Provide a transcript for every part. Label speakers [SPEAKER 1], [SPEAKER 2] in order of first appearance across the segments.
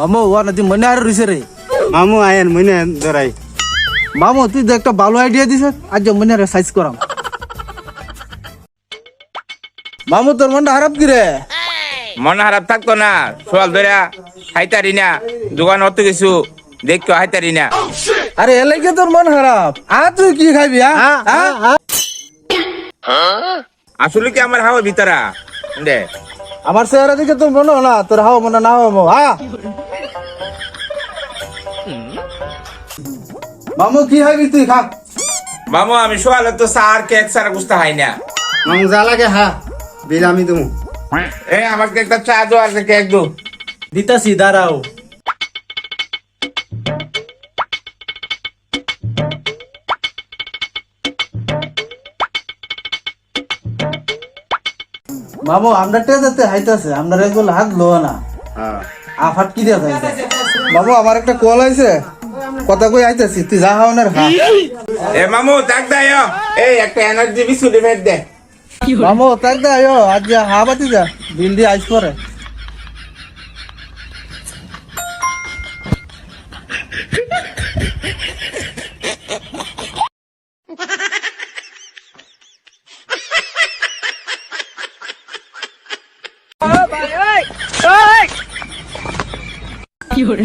[SPEAKER 1] মামু ও নাতি মনে আর রইছে রে
[SPEAKER 2] মামু আয়েন মনে ধরাই
[SPEAKER 1] মামু তুই তো একটা ভালো আইডিয়া দিছ আজ মনে আর সাইজ করাম মামু তোর মনটা খারাপ কি রে
[SPEAKER 3] মন খারাপ থাকতো না সোয়াল ধরে হাইতারি না দোকান অত কিছু দেখো হাইতারি না।
[SPEAKER 1] আরে এলাকে তোর মন খারাপ আ তুই কি খাবি আ? আ?
[SPEAKER 3] আসলে কি আমার হাওয়া ভিতরা দে।
[SPEAKER 1] আমার চেহারা দিকে তোর মনে হয় না তোর হাওয়া মনে না হাওয়া হা মামু কি খাবি তুই? খা।
[SPEAKER 3] মামু আমি সোয়ালে তো সার কেক সারা গুস্তা হাই না।
[SPEAKER 2] মামু যা লাগে হা বিল আমি তুমি
[SPEAKER 3] এ আমাকে একটা চা দো আর কেক দো
[SPEAKER 1] দিতাছি দাঁড়াও। মামু আমরা টেজাতে হাইতাছে আমরা এগুলো হাত লো না।
[SPEAKER 2] হ্যাঁ
[SPEAKER 1] আফাট কি দিয়া যাইছে? বাবু আমার একটা কল আইছে। কথা কই আইতাছি তুই যা হাওনের খা
[SPEAKER 3] এ মামু তাক দাও এই একটা এনার্জি বিস্কুট ফেট দে।
[SPEAKER 1] মামু তাক দে আয়ো। আজ যা হা বাতি যা বিল দিয়ে আইস করে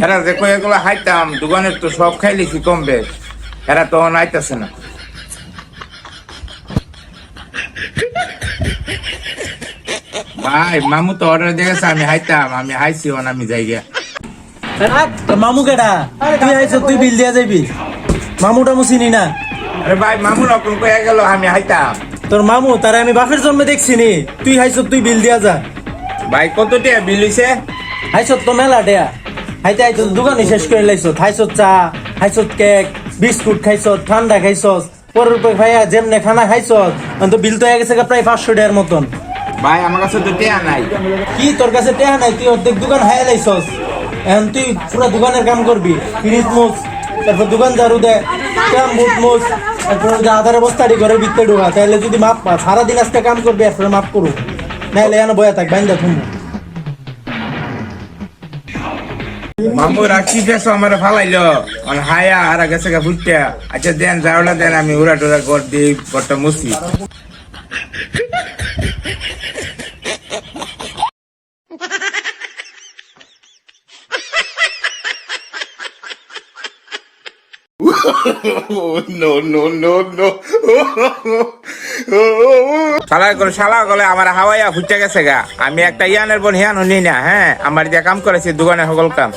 [SPEAKER 3] এরা দেখো এগুলো হাইতাম দোকানের তো সব খাইলিছি কম বেশ এরা তো আইতাছে না। ভাই মামু তো অর্ডার দিয়েছে আমি হাইতাম আমি হাইছি ওন আমি যাই গিয়া।
[SPEAKER 1] মামু কেডা? তুই আইছ তুই বিল দিয়া যাবি। মামুটা মুছিনি না।
[SPEAKER 3] আরে ভাই মামু নকল কয়ে গেল আমি হাইতাম।
[SPEAKER 1] তোর মামু তারে আমি বাপের জন্মে দেখছি নি তুই হাইছ তুই বিল দিয়া যা।
[SPEAKER 3] ভাই কত টিয়া বিল হইছে?
[SPEAKER 1] হাইছ তো মেলা দেয়া। হাইতে হাইতে দোকানে শেষ করে লাইছ খাইছ চা খাইছ কেক বিস্কুট খাইছ ঠান্ডা খাইছ পরের পর ভাইয়া যেমনে খানা খাইছ তো বিল তো গেছে প্রায় পাঁচশো টাকার মতন।
[SPEAKER 3] ভাই আমার কাছে তো টিয়া নাই।
[SPEAKER 1] কি তোর কাছে টেহা নাই? তুই অর্ধেক দোকান হায়া লাইছস। এখন তুই পুরো দোকানের কাম করবি ফ্রিজ মুছ তারপর দোকান ঝাড়ু দে ক্যাম বুট মুছ তারপর ওই যে আধার বস্তাটি ঘরের ভিতরে ঢোকা তাহলে যদি মাপ পা সারাদিন আজকে কাম করবি এরপরে মাপ করু। নাহলে এখানে বয়া থাক বাইন্দা থুমু।
[SPEAKER 3] মামু রাখি পেছো আমার ফালাইলো। মানে হায়া আর গেছে গা ফুটটা আচ্ছা দেন যাওলা দেন, আমি উড়া টুরা কর দিই ঘরটা মুছি। আমার গেছে গা। আমি একটা ইয়ানের বোন হিয়ান হনি না হ্যাঁ? আমার যে কাম করেছি, দোকানে সকল কাম।